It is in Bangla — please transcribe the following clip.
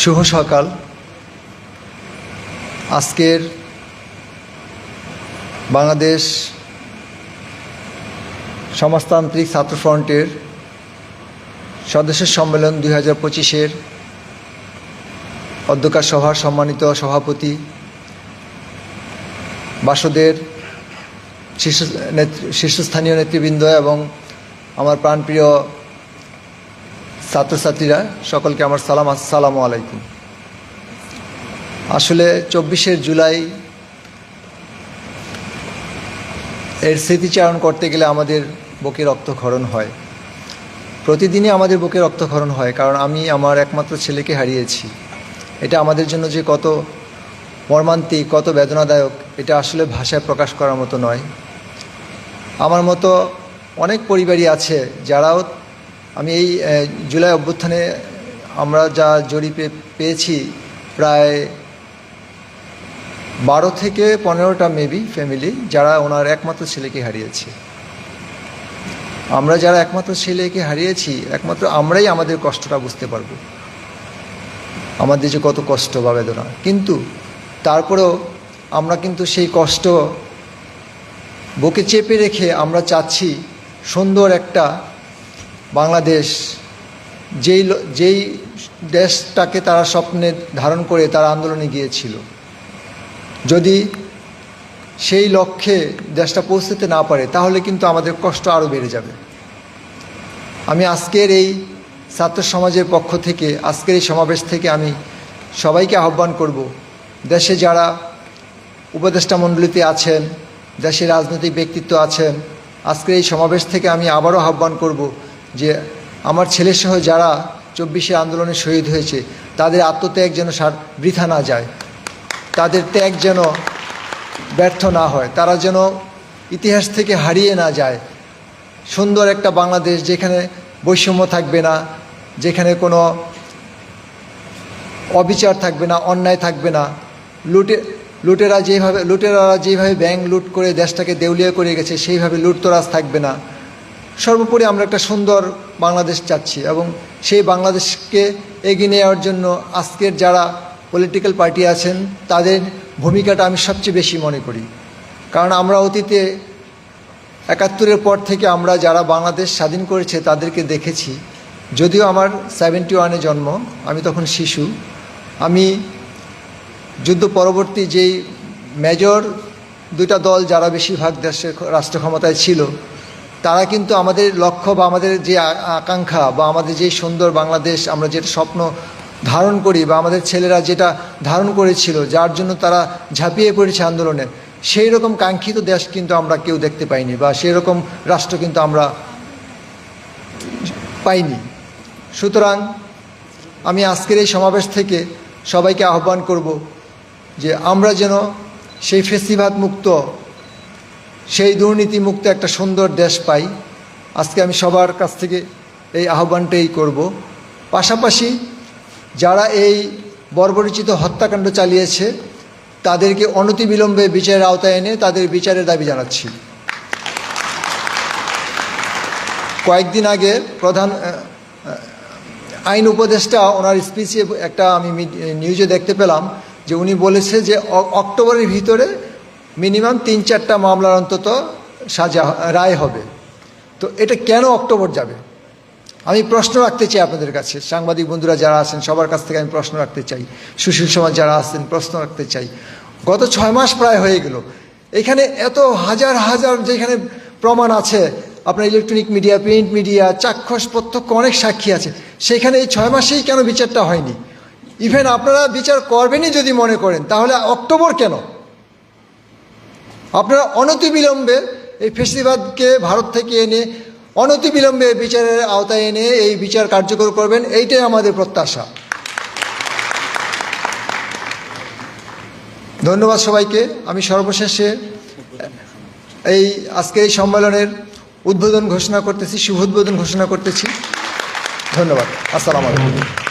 শুভ সকাল। আজকের বাংলাদেশ সমাজতান্ত্রিক ছাত্র ফ্রন্টের সদস্য সম্মেলন দুই হাজার পঁচিশের অধ্যকার সভার সম্মানিত সভাপতি বাসদের শীর্ষ শীর্ষস্থানীয় নেতৃবৃন্দ এবং আমার প্রাণপ্রিয় ছাত্রছাত্রীরা, সকলকে আমার সালাম, আসসালামু আলাইকুম। আসলে চব্বিশে জুলাই এর স্মৃতিচারণ করতে গেলে আমাদের বুকে রক্তক্ষরণ হয়। প্রতিদিনই আমাদের বুকে রক্তক্ষরণ হয়, কারণ আমি আমার একমাত্র ছেলেকে হারিয়েছি। এটা আমাদের জন্য যে কত মর্মান্তিক, কত বেদনাদায়ক, এটা আসলে ভাষায় প্রকাশ করার মতো নয়। আমার মতো অনেক পরিবারই আছে যারাও আমি এই জুলাই অভ্যুত্থানে আমরা যা জরিপে পেয়েছি, প্রায় বারো থেকে পনেরোটা মেবি ফ্যামিলি যারা ওনার একমাত্র ছেলেকে হারিয়েছে। আমরা যারা একমাত্র ছেলেকে হারিয়েছি, একমাত্র আমরাই আমাদের কষ্টটা বুঝতে পারব। আমাদের যে কত কষ্ট বা বেদনা। কিন্তু তারপরেও আমরা কিন্তু সেই কষ্ট বুকে চেপে রেখে আমরা চাচ্ছি সুন্দর একটা বাংলাদেশ যেই যেই দেশটাকে তারা স্বপ্নে ধারণ করে তারা আন্দোলনে গিয়েছিল। যদি সেই লক্ষ্যে দেশটা পৌঁছতে না পারে, তাহলে কিন্তু আমাদের কষ্ট আরও বেড়ে যাবে। আমি আজকের এই ছাত্র সমাজের পক্ষ থেকে, আজকের এই সমাবেশ থেকে আমি সবাইকে আহ্বান করব, দেশে যারা উপদেষ্টা মণ্ডলীতে আছেন দেশের রাজনৈতিক ব্যক্তিত্ব আছেন, আজকের এই সমাবেশ থেকে আমি আবারও আহ্বান করব যে আমার ছেলের ছেলেসহ যারা চব্বিশে আন্দোলনে শহীদ হয়েছে, তাদের আত্মত্যাগ যেন সার, বৃথা না যায়। তাদের ত্যাগ যেন ব্যর্থ না হয়। তারা যেন ইতিহাস থেকে হারিয়ে না যায়। সুন্দর একটা বাংলাদেশ যেখানে বৈষম্য থাকবে না, যেখানে কোনো অবিচার থাকবে না, অন্যায় থাকবে না। লুটে, লুটেরা যেভাবে, লুটেরারা যেভাবে ব্যাংক লুট করে দেশটাকে দেউলিয়া করে গেছে, সেইভাবে লুটতরাজ থাকবে না। সর্বোপরি আমরা একটা সুন্দর বাংলাদেশ চাচ্ছি এবং সেই বাংলাদেশকে এগিয়ে নেওয়ার জন্য আজকের যারা পলিটিক্যাল পার্টি আছেন, তাদের ভূমিকাটা আমি সবচেয়ে বেশি মনে করি। কারণ আমরা অতীতে একাত্তরের পর থেকে আমরা যারা বাংলাদেশ স্বাধীন করেছে, তাদেরকে দেখেছি। যদিও আমার সেভেন্টি ওয়ানে জন্ম, আমি তখন শিশু। আমি যুদ্ধ পরবর্তী যেই মেজর দুইটা দল যারা বেশিরভাগ দেশের রাষ্ট্র ক্ষমতায় ছিল তারা কিন্তু আমাদের লক্ষ্য বা আমাদের যে আকাঙ্ক্ষা বা আমাদের যে সুন্দর বাংলাদেশ, আমরা যেটা স্বপ্ন ধারণ করি বা আমাদের ছেলেরা যেটা ধারণ করেছিল, যার জন্য তারা ঝাঁপিয়ে পড়েছে আন্দোলনে, সেই রকম কাঙ্ক্ষিত দেশ কিন্তু আমরা কেউ দেখতে পাইনি বা সেই রকম রাষ্ট্র কিন্তু আমরা পাইনি। সুতরাং আমি আজকের এই সমাবেশ থেকে সবাইকে আহ্বান করব যে আমরা যেন সেই ফেসিবাদ মুক্ত সেই দুর্নীতি মুক্ত একটা সুন্দর দেশ পাই। আজকে আমি সবার কাছ থেকে এই আহ্বানটাই করব। পাশাপাশি যারা এই বর্বরিচিত হত্যাকাণ্ড চালিয়েছে, তাদেরকে অনতিবিলম্বে বিচারের আওতায় এনে তাদের বিচারের দাবি জানাচ্ছি। কয়েকদিন আগে প্রধান আইন উপদেষ্টা ওনার স্পিচে একটা আমি নিউজে দেখতে পেলাম যে উনি বলেছে যে অক্টোবরের ভিতরে মিনিমাম তিন চারটা মামলার অন্তত সাজা, রায় হবে। তো এটা কেন অক্টোবর যাবে? আমি প্রশ্ন রাখতে চাই আপনাদের কাছে। সাংবাদিক বন্ধুরা যারা আছেন, সবার কাছ থেকে আমি প্রশ্ন রাখতে চাই। সুশীল সমাজ যারা আছেন, প্রশ্ন রাখতে চাই। গত ছয় মাস প্রায় হয়ে গেল। এখানে এত হাজার হাজার যেখানে প্রমাণ আছে, আপনার ইলেকট্রনিক মিডিয়া, প্রিন্ট মিডিয়া, চাক্ষুষ, প্রত্যক্ষ অনেক সাক্ষী আছে। সেখানে এই ছয় মাসেই কেন বিচারটা হয়নি? ইভেন আপনারা বিচার করবেনই যদি মনে করেন, তাহলে অক্টোবর কেন? আপনারা অনতিবিলম্বে এই ফেসিবাদকে ভারত থেকে এনে অনতিবিলম্বে বিচারের আওতায় এনে এই বিচার কার্যকর করবেন, এইটাই আমাদের প্রত্যাশা। ধন্যবাদ সবাইকে। আমি সর্বশেষে এই আজকের এই সম্মেলনের উদ্বোধন ঘোষণা করতেছি, শুভ উদ্বোধন ঘোষণা করতেছি। ধন্যবাদ। আসসালামু আলাইকুম।